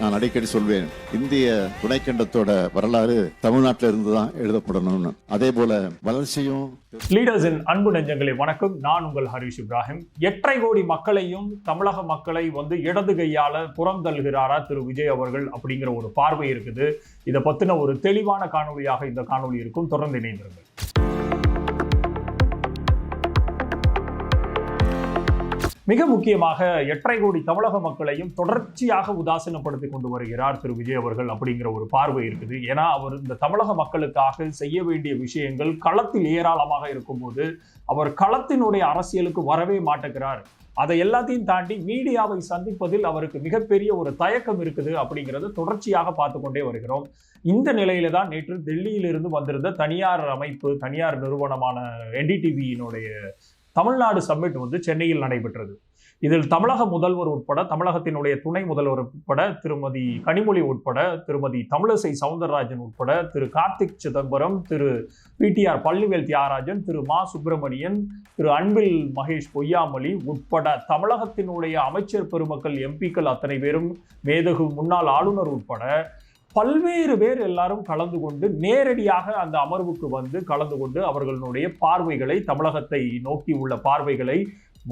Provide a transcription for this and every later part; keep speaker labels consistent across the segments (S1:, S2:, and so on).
S1: நான் அடிக்கடி சொல்வேன் இந்திய துணைக்கண்டத்தோட வரலாறு தமிழ்நாட்டில இருந்து தான் எழுதப்படணும்னு. அதே போல வளர்ச்சியும்
S2: லீடர்ஸின் அன்பு நெஞ்சங்களே வணக்கம். நான் உங்கள் ஹரிஷ் இப்ராஹிம். எட்டரை கோடி மக்களையும் தமிழக மக்களை வந்து இடது கையால புறம் தள்ளுகிறாரா திரு விஜய் அவர்கள் அப்படிங்கிற ஒரு பார்வை இருக்குது. இதை பத்தின ஒரு தெளிவான காணொலியாக இந்த காணொளி இருக்கும். தொடர்ந்து இணைந்திருங்கள். மிக முக்கியமாக எட்டரை கோடி தமிழக மக்களையும் தொடர்ச்சியாக உதாசீனப்படுத்தி கொண்டு வருகிறார் திரு. விஜய் அவர்கள் அப்படிங்கிற ஒரு பார்வை இருக்குது. ஏன்னா அவர் இந்த தமிழக மக்களுக்காக செய்ய வேண்டிய விஷயங்கள் களத்தில் ஏராளமாக இருக்கும்போது அவர் களத்தினுடைய அரசியலுக்கு வரவே மாட்டேங்கிறார். அதை எல்லாத்தையும் தாண்டி மீடியாவை சந்திப்பதில் அவருக்கு மிகப்பெரிய ஒரு தயக்கம் இருக்குது அப்படிங்கிறத தொடர்ச்சியாக பார்த்து கொண்டே வருகிறோம். இந்த நிலையில தான் நேற்று டெல்லியிலிருந்து வந்திருந்த தனியார் அமைப்பு தனியார் நிறுவனமான என்டிடிவியினுடைய தமிழ்நாடு சம்மிட் வந்து சென்னையில் நடைபெற்றது. இதில் தமிழக முதல்வர் உட்பட தமிழகத்தினுடைய துணை முதல்வர் உட்பட திருமதி கனிமொழி உட்பட திருமதி தமிழிசை சவுந்தரராஜன் உட்பட திரு கார்த்திக் சிதம்பரம் திரு பிடிஆர் பள்ளிவேல் தியாகராஜன் திரு மா சுப்பிரமணியன் திரு அன்பில் மகேஷ் பொய்யாமொழி உட்பட தமிழகத்தினுடைய அமைச்சர் பெருமக்கள் எம்பிக்கள் அத்தனை பேரும் மேதகு முன்னாள் ஆளுநர் உட்பட பல்வேறு பேர் எல்லாரும் கலந்து கொண்டு நேரடியாக அந்த அமர்வுக்கு வந்து கலந்து கொண்டு அவர்களுடைய பார்வைகளை தமிழகத்தை நோக்கி உள்ள பார்வைகளை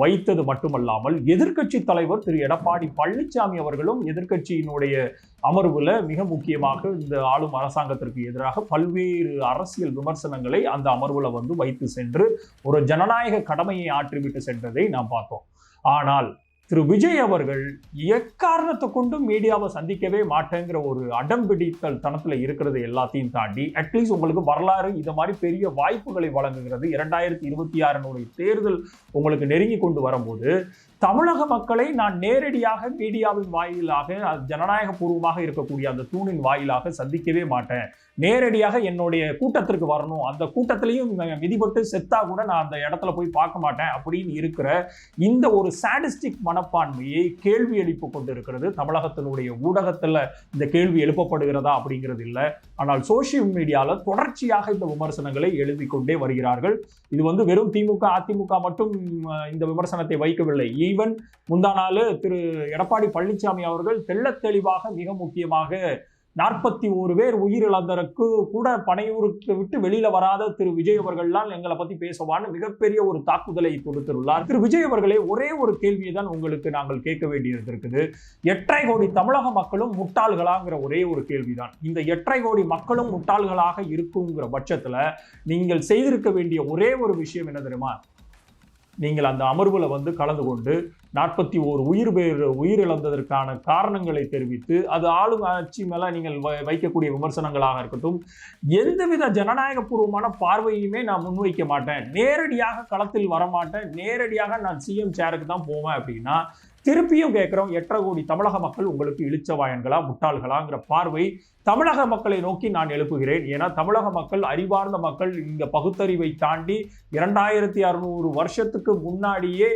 S2: வைத்தது மட்டுமல்லாமல் எதிர்க்கட்சி தலைவர் திரு. எடப்பாடி பழனிசாமி அவர்களும் எதிர்க்கட்சியினுடைய அமர்வுல மிக முக்கியமாக இந்த ஆளும் அரசாங்கத்திற்கு எதிராக பல்வேறு அரசியல் விமர்சனங்களை அந்த அமர்வுல வந்து வைத்து சென்று ஒரு ஜனநாயக கடமையை ஆற்றிவிட்டு சென்றதை நாம் பார்த்தோம். ஆனால் திரு விஜய் அவர்கள் எக்காரணத்தை கொண்டும் மீடியாவை சந்திக்கவே மாட்டேங்கிற ஒரு அடம்பிடித்தல் தனத்துல இருக்கிறது எல்லாத்தையும் தாண்டி அட்லீஸ்ட் உங்களுக்கு வரலாறு இது மாதிரி பெரிய வாய்ப்புகளை வழங்குகிறது. இரண்டாயிரத்தி இருபத்தி ஆறினுடைய தேர்தல் உங்களுக்கு நெருங்கி கொண்டு வரும்போது தமிழக மக்களை நான் நேரடியாக மீடியாவின் வாயிலாக ஜனநாயக பூர்வமாக இருக்கக்கூடிய அந்த தூணின் வாயிலாக சந்திக்கவே மாட்டேன். நேரடியாக என்னுடைய கூட்டத்திற்கு வரணும். அந்த கூட்டத்திலையும் விதிபட்டு செத்தா கூட நான் அந்த இடத்துல போய் பார்க்க மாட்டேன் அப்படின்னு இருக்கிற இந்த ஒரு சாடிஸ்டிக் மனப்பான்மையை கேள்வி எழுப்பு கொண்டு இருக்கிறது தமிழகத்தினுடைய ஊடகத்தில் இந்த கேள்வி எழுப்பப்படுகிறதா அப்படிங்கிறது இல்லை. ஆனால் சோசியல் மீடியாவில் தொடர்ச்சியாக இந்த விமர்சனங்களை எழுதி கொண்டே வருகிறார்கள். இது வந்து வெறும் திமுக அதிமுக மட்டும் இந்த விமர்சனத்தை வைக்கவில்லை. ஈவன் முந்தா நாள் திரு எடப்பாடி பழனிசாமி அவர்கள் தெள்ள தெளிவாக மிக முக்கியமாக நாற்பத்தி ஒரு பேர் உயிரிழந்ததற்கு கூட பனையூருக்கு விட்டு வெளியில வராத திரு விஜய் அவர்கள்லாம் எங்களை பத்தி பேசுவான்னு மிகப்பெரிய ஒரு தாக்குதலை கொடுத்துள்ளார் திரு விஜய் அவர்களே ஒரே ஒரு கேள்வியை தான் உங்களுக்கு நாங்கள் கேட்க வேண்டியது இருக்குது எட்டரை கோடி தமிழக மக்களும் முட்டாள்களாங்கிற ஒரே ஒரு கேள்விதான். இந்த எட்டரை கோடி மக்களும் முட்டாள்களாக இருக்குங்கிற பட்சத்துல நீங்கள் செய்திருக்க வேண்டிய ஒரே ஒரு விஷயம் என்ன தெரியுமா? நீங்கள் அந்த அமர்வில் வந்து கலந்து கொண்டு நாற்பத்தி ஓரு உயிர் பேர் உயிரிழந்ததற்கான காரணங்களை தெரிவித்து அது ஆளும் ஆட்சி மேலே நீங்கள் வைக்கக்கூடிய விமர்சனங்களாக இருக்கட்டும் எந்தவித ஜனநாயகபூர்வமான பார்வையுமே நான் முன்வைக்க மாட்டேன். நேரடியாக களத்தில் வரமாட்டேன். நேரடியாக நான் சிஎம் சேருக்கு தான் போவேன் அப்படின்னா திருப்பியும் கேட்குறோம் எட்டரை கோடி தமிழக மக்கள் உங்களுக்கு இழிச்சவாயன்களா முட்டாள்களாங்கிற பார்வை தமிழக மக்களை நோக்கி நான் எழுப்புகிறேன். ஏன்னா தமிழக மக்கள் அறிவார்ந்த மக்கள் இந்த பகுத்தறிவை தாண்டி இரண்டாயிரத்தி அறுநூறு வருஷத்துக்கு முன்னாடியே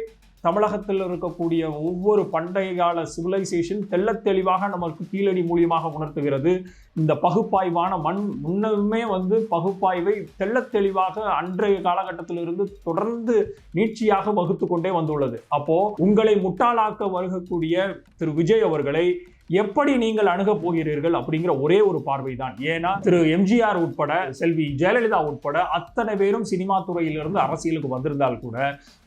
S2: தமிழகத்தில் இருக்கக்கூடிய ஒவ்வொரு பண்டைய கால சிவிலைசேஷன் தெள்ள தெளிவாக நமக்கு கீழடி மூலியமாக உணர்த்துகிறது. இந்த பகுப்பாய்வான மண் முன்னமே வந்து பகுப்பாய்வை தெள்ள தெளிவாக அன்றைய காலகட்டத்திலிருந்து தொடர்ந்து நீட்சியாக வகுத்து கொண்டே வந்துள்ளது. அப்போ உங்களை முட்டாளாக்க வருகக்கூடிய திரு விஜய் அவர்களை எப்படி நீங்கள் அணுக போகிறீர்கள் அப்படிங்கிற ஒரே ஒரு பார்வை தான் ஏன்னா திரு எம்ஜிஆர் உட்பட செல்வி ஜெயலலிதா உட்பட அத்தனை பேரும் சினிமா துறையிலிருந்து அரசியலுக்கு வந்திருந்தால் கூட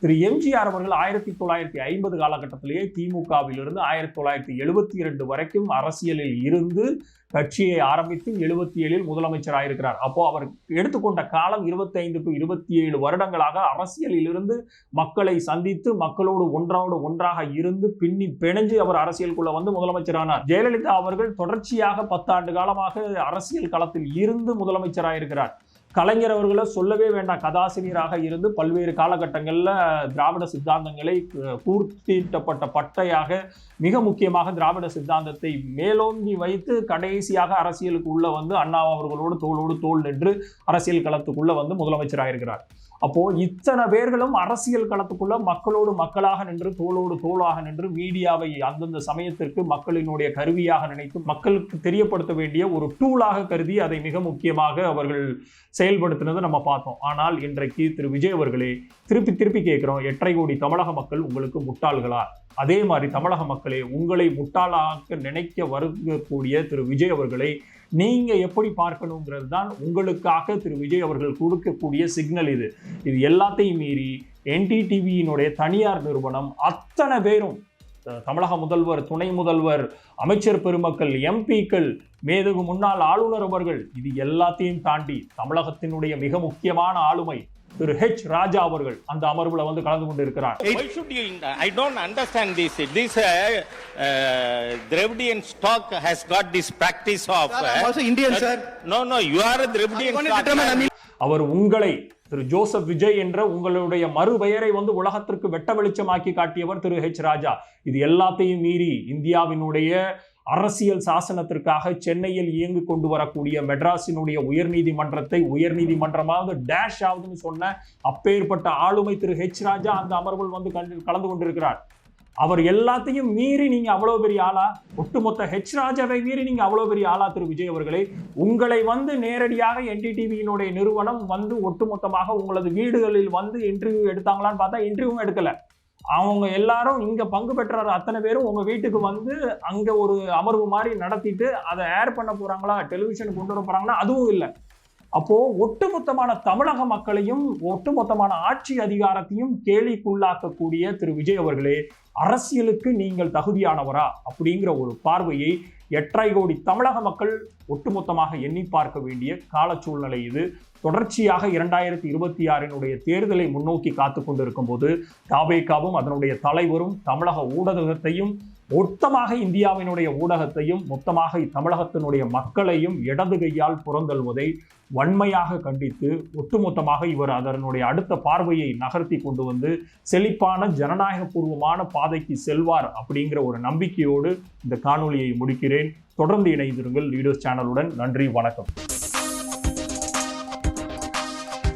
S2: திரு எம்ஜிஆர் அவர்கள் ஆயிரத்தி தொள்ளாயிரத்தி ஐம்பது காலகட்டத்திலேயே திமுகவிலிருந்து ஆயிரத்தி தொள்ளாயிரத்தி எழுபத்தி இரண்டு வரைக்கும் அரசியலில் இருந்து கட்சியை ஆரம்பித்து எழுபத்தி ஏழில் முதலமைச்சராக இருக்கிறார் அப்போ அவர் எடுத்துக்கொண்ட காலம் இருபத்தி ஐந்து டு இருபத்தி ஏழு வருடங்களாக அரசியலில் இருந்து மக்களை சந்தித்து மக்களோடு ஒன்றோடு ஒன்றாக இருந்து பின்னி பிணைஞ்சு அவர் அரசியலுக்குள்ள வந்து முதலமைச்சரானார் ஜெயலலிதா அவர்கள் தொடர்ச்சியாக பத்தாண்டு காலமாக அரசியல் களத்தில் இருந்து முதலமைச்சராக இருக்கிறார் கலைஞர் அவர்களை சொல்லவே வேண்டாம். கதாசிரியராக இருந்து பல்வேறு காலகட்டங்களில் திராவிட சித்தாந்தங்களை கூர்த்தீட்டப்பட்ட பட்டையாக மிக முக்கியமாக திராவிட சித்தாந்தத்தை மேலோங்கி வைத்து கடைசியாக அரசியலுக்கு உள்ளே வந்து அண்ணா அவர்களோடு தோளோடு தோல் நின்று அரசியல் களத்துக்குள்ளே வந்து முதலமைச்சராக இருக்கிறார் அப்போ இத்தனை பேர்களும் அரசியல் களத்துக்குள்ள மக்களோடு மக்களாக நின்று தோளோடு தோளாக நின்று மீடியாவை அந்தந்த சமயத்திற்கு மக்களினுடைய கருவியாக நினைத்து மக்களுக்கு தெரியப்படுத்த வேண்டிய ஒரு டூலாக கருதி அதை மிக முக்கியமாக அவர்கள் செயல்படுத்தினதை நம்ம பார்த்தோம். ஆனால் இன்றைக்கு திரு விஜய் அவர்களே திருப்பி திருப்பி கேட்கிறோம் எட்டரை கோடி தமிழக மக்கள் உங்களுக்கு முட்டாள்களா? அதே மாதிரி தமிழக மக்களே உங்களை முட்டாளாக நினைக்க வருகக்கூடிய திரு விஜய் அவர்களை நீங்கள் எப்படி பார்க்கணுங்கிறது தான் உங்களுக்காக திரு விஜய் அவர்கள் கொடுக்கக்கூடிய சிக்னல் இது. இது எல்லாத்தையும் மீறி என்டிடிவியினுடைய தனியார் நிறுவனம் அத்தனை பேரும் தமிழக முதல்வர் துணை முதல்வர் அமைச்சர் பெருமக்கள் எம்பிக்கள் மேதகு முன்னாள் ஆளுநர் அவர்கள் இது எல்லாத்தையும் தாண்டி தமிழகத்தினுடைய மிக முக்கியமான ஆளுமை திரு ஹெச் ராஜா அவர்கள் அந்த அமர்வுல வந்து கலந்து கொண்டிருக்கிறார்
S3: Why should you? I don't understand this. This uh, uh, Dravidian stock has got this practice of.
S4: Sir, I'm also Indian, sir.
S3: No, no, you are a Dravidian
S4: I want to
S3: stock.
S4: determine, I mean-
S2: அவர் உங்களை திரு Joseph Vijay என்ற உங்களுடைய மறுபெயரை வந்து உலகத்திற்கு வெட்ட வெளிச்சமாக்கி காட்டியவர் திரு H ராஜா இது எல்லாத்தையும் மீறி இந்தியாவினுடைய அரசியல் சாசனத்திற்காக சென்னையில் இயங்கு கொண்டு வரக்கூடிய மெட்ராஸினுடைய உயர்நீதிமன்றத்தை உயர்நீதிமன்றமாக டேஷ் ஆகுதுன்னு சொன்ன அப்பேற்பட்ட ஆளுமை திரு ஹெச் ராஜா அந்த அமர்வில் வந்து கலந்து கொண்டிருக்கிறார். அவர் எல்லாத்தையும் மீறி நீங்க அவ்வளவு பெரிய ஆளா? ஒட்டுமொத்த ஹெச் ராஜாவை மீறி நீங்க அவ்வளவு பெரிய ஆளா திரு விஜய் அவர்களே? உங்களை வந்து நேரடியாக என்டிடிவியினுடைய நிறுவனம் வந்து ஒட்டுமொத்தமாக உங்களது வீடுகளில் வந்து இன்டர்வியூ எடுத்தாங்களான்னு பார்த்தா இன்டர்வியூவும் எடுக்கல. அவங்க எல்லாரும் இங்க பங்கு பெற்ற அத்தனை பேரும் உங்க வீட்டுக்கு வந்து அங்க ஒரு அமர்வு மாதிரி நடத்திட்டு அதை ஏர் பண்ண போறாங்களா டெலிவிஷனுக்கு கொண்டு வர போகிறாங்களா அதுவும் இல்லை. அப்போ ஒட்டுமொத்தமான தமிழக மக்களையும் ஒட்டுமொத்தமான ஆட்சி அதிகாரத்தையும் கேலிக்குள்ளாக்கக்கூடிய திரு விஜய் அவர்களே அரசியலுக்கு நீங்கள் தகுதியானவரா அப்படிங்கிற ஒரு பார்வையை எட்டரை கோடி தமிழக மக்கள் ஒட்டுமொத்தமாக எண்ணி பார்க்க வேண்டிய கால சூழ்நிலை இது. தொடர்ச்சியாக இரண்டாயிரத்தி இருபத்தி ஆறினுடைய தேர்தலை முன்னோக்கி காத்து கொண்டிருக்கும் போது தாவேகாவும் அதனுடைய தலைவரும் தமிழக ஊடகத்தையும் மொத்தமாக இந்தியாவினுடைய ஊடகத்தையும் மொத்தமாக தமிழகத்தினுடைய மக்களையும் இடது கையால் புறந்தள்வதை வன்மையாக கண்டித்து ஒட்டுமொத்தமாக இவர் அதனுடைய அடுத்த பார்வையை நகர்த்தி கொண்டு வந்து செழிப்பான ஜனநாயகபூர்வமான பாதைக்கு செல்வார் அப்படிங்கிற ஒரு நம்பிக்கையோடு இந்த காணொலியை முடிக்கிறேன். தொடர்ந்து இணைந்திருங்கள் லீடர்ஸ் சேனலுடன். நன்றி வணக்கம்.